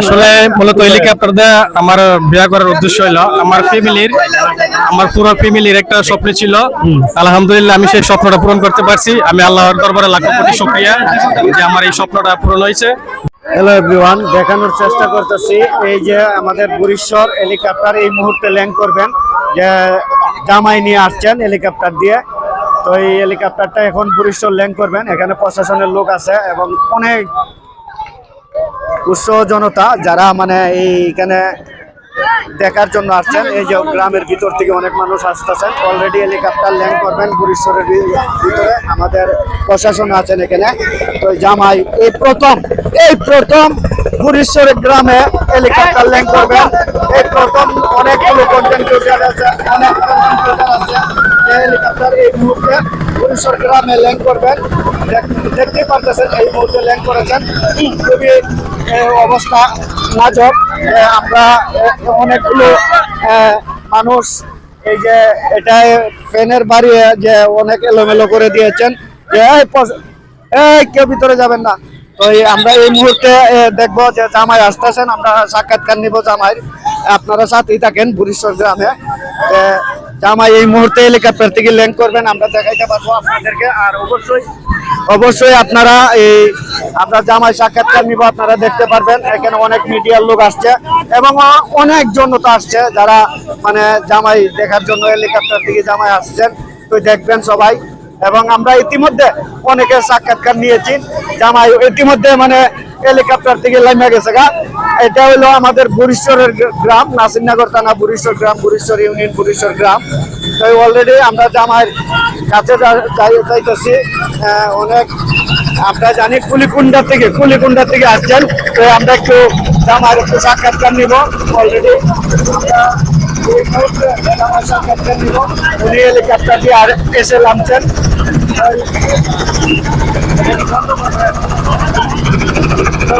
আসলে মূলত হেলিকপ্টার দিয়ে আমার বিয়ে করার উদ্দেশ্য হলো আমার ফ্যামিলির আমার পুরো ফ্যামিলির একটা স্বপ্ন ছিল। আলহামদুলিল্লাহ, আমি সেই স্বপ্নটা পূরণ করতে পারছি। আমি আল্লাহর দরবারে লাখ কোটি শুকরিয়া যে আমার এই স্বপ্নটা পূরণ হয়েছে। হ্যালো এভরিওয়ান দেখানোর চেষ্টা করতেছি। এই যে আমাদের বুরিশ্বর হেলিকপ্টার এই মুহূর্তে ল্যান্ড করবেন। যে জামাই নিয়ে আসছেন হেলিকপ্টার দিয়ে। তো এই হেলিকপ্টারটা এখন বুরিশ্বর ল্যান্ড করবেন। এখানে প্রশাসনের লোক আছে এবং অনেক উৎসাহ জনতা যারা মানে এইখানে দেখার জন্য আসছেন, এই যে গ্রামের ভিতর থেকে অনেক মানুষ আসতেছেন। অলরেডি হেলিকপ্টার ল্যান্ড করবেন বুরিশ্বরের ভি- ভিতরে, আমাদের প্রশাসন আছেন এখানে। তো জামাই, এই প্রথম এই প্রথম বুরিশ্বরের গ্রামে হেলিকপ্টার ল্যান্ড করবেন। এই প্রথম অনেকগুলো কন্টেন্ট আছে, অনেক কন্টেন্ট আছে। হেলিকপ্টার এই মুহূর্তে বুরিশ্বর গ্রামে ল্যান্ড করবেন। দেখতে পারতেছেন এই মুহূর্তে ল্যান্ড করেছেন। খুবই অবস্থা নাজক। আমরা অনেকগুলো মানুষ এই যে এটা ফ্যানের বাড়ি যে অনেক এলোমেলো করে দিয়েছেন। যে এই কেউ ভিতরে যাবেন না। তো আমরা এই মুহূর্তে দেখব যে জামাই আসতেছেন। আমরা সাক্ষাৎকার নিব জামাই আপনারা সাথেই থাকেন বুরিশ্বর গ্রামে। জামাই, এই মুহূর্তে হেলিকপ্টার থেকে ল্যান্ড করবেন, আমরা দেখাইতে পারব আপনাদেরকে। আর অবশ্যই অবশ্যই আপনারা এই, আমরা জামাই সাক্ষাৎকার নিব, আপনারা দেখতে পারবেন, এখানে অনেক মিডিয়ার লোক আসছে এবং অনেক জনতা আসছে যারা মানে জামাই দেখার জন্য হেলিকপ্টার থেকে জামাই আসছেন। তো দেখবেন সবাই। এবং আমরা ইতিমধ্যে অনেকের সাক্ষাৎকার নিয়েছি। জামাই ইতিমধ্যে মানে হেলিকপ্টার থেকে লাইমে গেছে গা। এটা হলো আমাদের বুরিশ্বরের গ্র- গ্রাম, নাসিরনগর থানা বুরিশ্বর গ্রাম বুরিশ্বর ইউনিয়ন বুরিশ্বর গ্রাম। তো অলরেডি আমরা জামাইয়ের কাছে যাইতেছি। অনেক আমরা জানি কুলিকুন্ডা থেকে কুলিকুন্ডা থেকে আসছেন। তো আমরা একটু জামার একটু সাক্ষাৎকার নিব অলরেডি সাক্ষাৎকার নিব। উনি হেলিকপ্টার দিয়ে আর এসে নামছেন তো অনেক জনগণ বা অনেক মানুষ আছেন এখানে দেখার জন্য।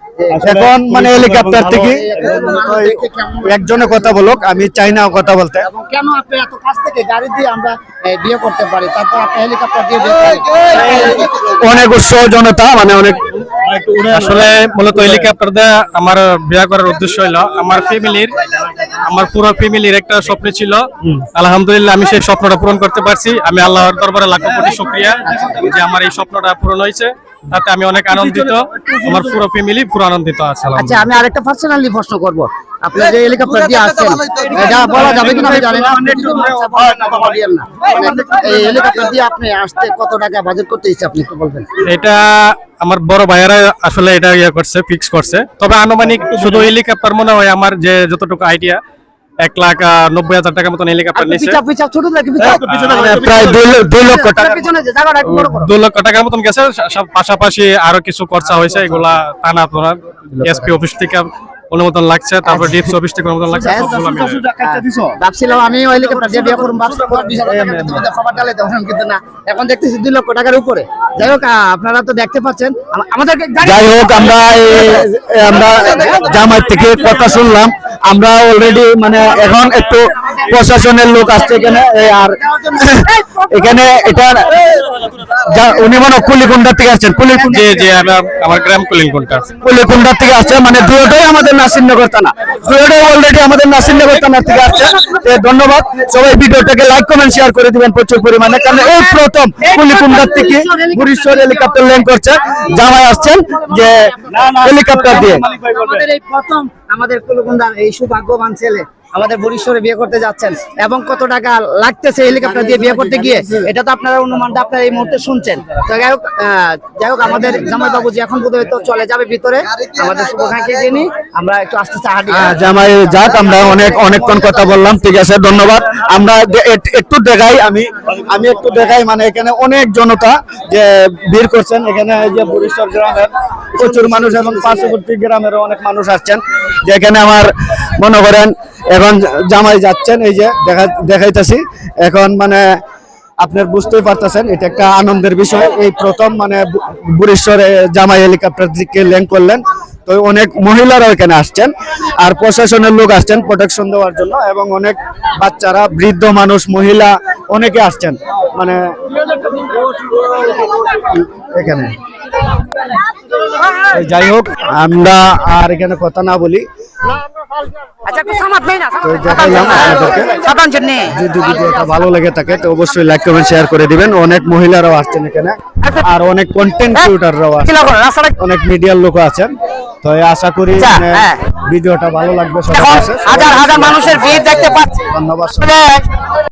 এখন মানে হেলিকপ্টার থেকে একজনে কথা বলুক আমি চাই না কথা বলতে। কেন আপনি এত কাছ থেকে গাড়ি দিয়ে আমরা বিয়ে করতে পারি? তারপর আপনি হেলিকপ্টার দিয়ে অনেক উৎসাহ জনতা মানে অনেক আসলে মূলত হেলিকপ্টার দিয়ে আমার বিয়ে করার উদ্দেশ্য হলো আমার ফ্যামিলির আমার পুরো ফ্যামিলির একটা স্বপ্ন ছিল। আলহামদুলিল্লাহ আমি সেই স্বপ্নটা পূরণ করতে পারছি। আমি আল্লাহর দরবারে লাখ কোটি শুকরিয়া যে আমার এই স্বপ্নটা পূরণ হয়েছে। তাতে আমি অনেক আনন্দিত। আমার পুরো ফ্যামিলি পুরো আনন্দিত আছে আচ্ছা আমি আরেকটা পার্সোনালি প্রশ্ন করব। আপনি যে হেলিকপ্টার দিয়ে আসছেন এটা বলা যাবে কিনা আমি জানি না। আচ্ছা। মানে এই হেলিকপ্টার দিয়ে আপনি আসতে কত টাকা বাজেট করতে ইচ্ছে আপনি একটু বলবেন। এটা আমার বড় ভাইয়েরা আসলে এটা ইয়ে করছে ফিক্স করছে। তবে আনুমানিক শুধু হেলিকপ্টার মনে হয় আমার যে যতটুকু আইডিয়া এক লাখ নব্বই হাজার টাকার মতন হেলিকপ্টার পিছা প্রায় দুই ল- দুই লক্ষ টাকা। লক্ষ টাকার মতন গেছে সব পাশাপাশি আরও কিছু খরচা হয়েছে এগুলা থানা আপনার এসপি অফিস থেকে অনুমোদন লাগছে তারপর ডিপস অফিস থেকে অনুমোদন লাগছে ভাবছিলাম আমি ওই হেলিকপ্টার দিয়ে বিয়ে করুন খবর ডালে তখন কিন্তু না। এখন দেখতেছি দুই লক্ষ টাকার উপরে। যাই হোক আপনারা তো দেখতে পাচ্ছেন। আম- আমাদেরকে যাই হোক আমরা আমরা জামাই থেকে কথা শুনলাম। আমরা অলরেডি মানে এখন একটু প্রশাসনের লোক আসছে এখানে আর এখানে এটা উনি মনে হয় কুলিকুন্ডা থেকে আসছেন। কুলিকুন্ডা আমার- গ্রাম কুলিকুন্ডা থেকে আসছে মানে দুটোই আমাদের নাসিরনগর থানা। দুটোই অলরেডি আমাদের নাসিরনগর থানা থেকে আসছে। ধন্যবাদ। সবাই ভিডিওটাকে লাইক কমেন্ট শেয়ার করে দিবেন প্রচুর পরিমাণে কারণ এই প্রথম কুলিকুন্ডার থেকে বুরিশ্বর হেলিকপ্টার ল্যান্ড করছে। জামাই আসছেন যে হেলিকপ্টার দিয়ে। আমাদের এই প্রথম আমাদের কুলকুন্দার এই সুভাগ্যবান ছেলে। আমাদের বরিশরে বিয়ে করতে যাচ্ছেন এবং কত টাকা লাগতেছে হেলিকপ্টার দিয়ে বিয়ে করতে গিয়ে, এটা তো আপনারা অনুমানটা আপনারা এই মুহূর্তে শুনছেন। তো যাই হোক যাই হোক, আমাদের জামাই বাবুজি এখন বোধহয় তো চলে যাবে ভিতরে, আমাদের শুভকাঙ্ক্ষী যিনি, আমরা একটু আস্তে আস্তে হাঁটি। জামাই যাক, আমরা অনেক অনেকক্ষণ কথা বললাম, ঠিক আছে, ধন্যবাদ। আমরা একটু দেখাই আমি আমি একটু দেখাই মানে এখানে অনেক জনতা যে ভিড় করছেন। এখানে যে বরিশ্বর গ্রামের প্রচুর মানুষ এবং পার্শ্ববর্তী গ্রামেরও অনেক মানুষ আসছেন। যে এখানে আমার মনে করেন, এখন জামাই যাচ্ছেন, এই যে দেখা দেখাইতেছি। এখন মানে আপনার বুঝতেই পারতেছেন, এটা একটা আনন্দের বিষয়। এই প্রথম মানে বুড়েশ্বরে জামাই হেলিকপ্টার দিকে ল্যান্ড করলেন। তো অনেক মহিলারা এখানে আসছেন, আর প্রশাসনের লোক আসছেন প্রোটেকশন দেওয়ার জন্য, এবং অনেক বাচ্চারা, বৃদ্ধ মানুষ, মহিলা, অনেকে আসছেন। মানে এখানে। যাই হোক, আমরা আর এখানে কথা না বলি। আচ্ছা ভালো লেগে থাকে তো অবশ্যই লাইক কমেন্ট শেয়ার করে দিবেন। অনেক মহিলারাও আসছেন এখানে আর অনেক কন্টেন্ট ক্রিয়েটাররাও আছেন অনেক মিডিয়ার লোক আছেন। তো এই আশা করি আচ্ছা, মানে হ্যাঁ। ভিডিওটা ভালো লাগবে সবার হাজার হাজার মানুষের ভিড় দেখতে পাচ্ছি। ধন্যবাদ